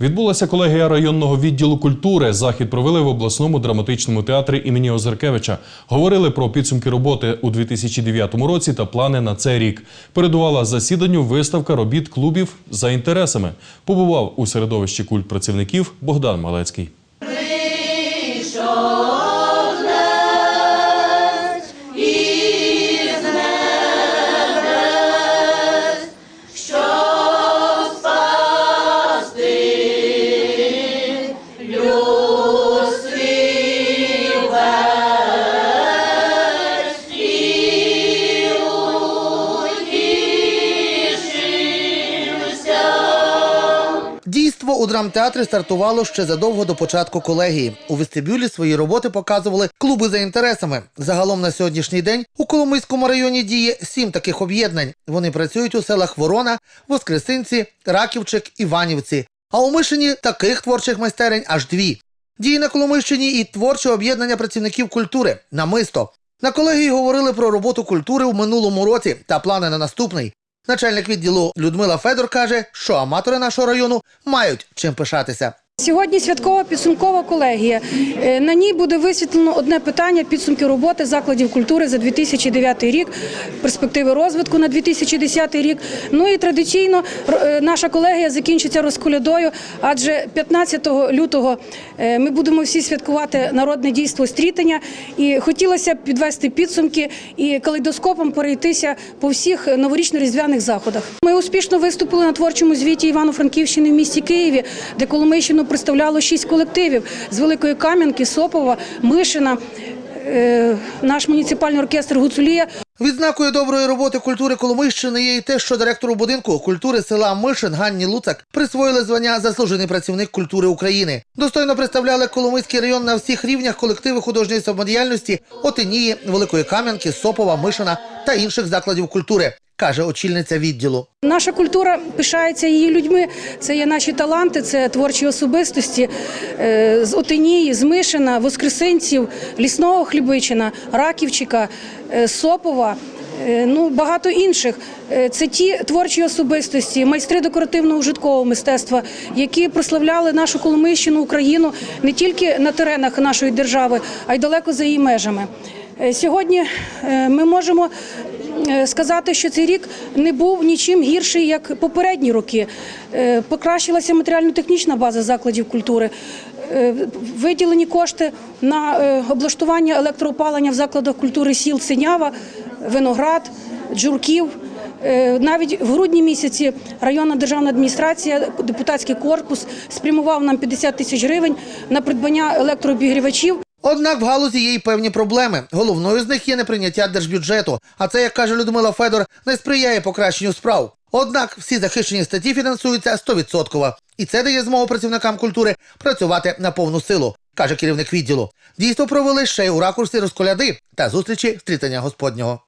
Відбулася колегія районного відділу культури. Захід провели в обласному драматичному театрі імені Озеркевича. Говорили про підсумки роботи у 2009 році та плани на цей рік. Передувала засіданню виставка робіт клубів за інтересами. Побував у середовищі культ працівників Богдан Малецький. Дійство у драмтеатрі стартувало ще задовго до початку колегії. У вестибюлі свої роботи показували клуби за інтересами. Загалом на сьогоднішній день у Коломийському районі діє сім таких об'єднань. Вони працюють у селах Ворона, Воскресинці, Раківчик, Іванівці. А у Мишині таких творчих майстерень аж дві. Діє на Коломийщині і творче об'єднання працівників культури намисто. На колегії говорили про роботу культури в минулому році та плани на наступний. Начальник відділу Людмила Федор каже, що аматори нашого району мають чим пишатися. Сьогодні святкова підсумкова колегія. Е, На ній буде висвітлено одне питання підсумки роботи закладів культури за 2009 рік, перспективи розвитку на 2010 рік. Ну і традиційно е, наша колегія закінчиться розколядою, адже 15 лютого е, ми будемо всі святкувати народне дійство стрітення. І хотілося б підвести підсумки і калейдоскопом перейтися по всіх новорічно-різдвяних заходах. Ми успішно виступили на творчому звіті Івано-Франківщини в місті Києві, де Коломийщину представляло шість колективів з Великої Кам'янки, Сопова, Мишина, е, наш муніципальний оркестр Гуцулія. Відзнакою доброї роботи культури Коломийщини є і те, що директору будинку культури села Мишин Ганні Луцак присвоїли звання заслужений працівник культури України. Достойно представляли Коломийський район на всіх рівнях колективи художньої самодіяльності Отинії, Великої Кам'янки, Сопова, Мишина та інших закладів культури, каже очільниця відділу. Наша культура пишається її людьми. Це є наші таланти, це творчі особистості е, з Отинії, з Мишина, Воскресенців, Лісного Хлібичина, Раківчика, е, Сопова. е, Ну, багато інших. Це ті творчі особистості, майстри декоративно-ужиткового мистецтва, які прославляли нашу Коломийщину, Україну не тільки на теренах нашої держави, а й далеко за її межами. Е, Сьогодні е, ми можемо е, сказати, що цей рік не був нічим гірший, як попередні роки. Покращилася матеріально-технічна база закладів культури. Виділені кошти на облаштування електроопалення в закладах культури сіл Синява, Виноград, Джурків. Навіть в грудні місяці районна державна адміністрація, депутатський корпус спрямував нам 50 тисяч гривень на придбання електрообігрівачів Однак в галузі є й певні проблеми. Головною з них є неприйняття держбюджету. А це, як каже Людмила Федор, не сприяє покращенню справ. Однак всі захищені статті фінансуються 100%. І це дає змогу працівникам культури працювати на повну силу, каже керівник відділу. Дійство провели ще й у ракурсі розколяди та зустрічі стрітання Господнього.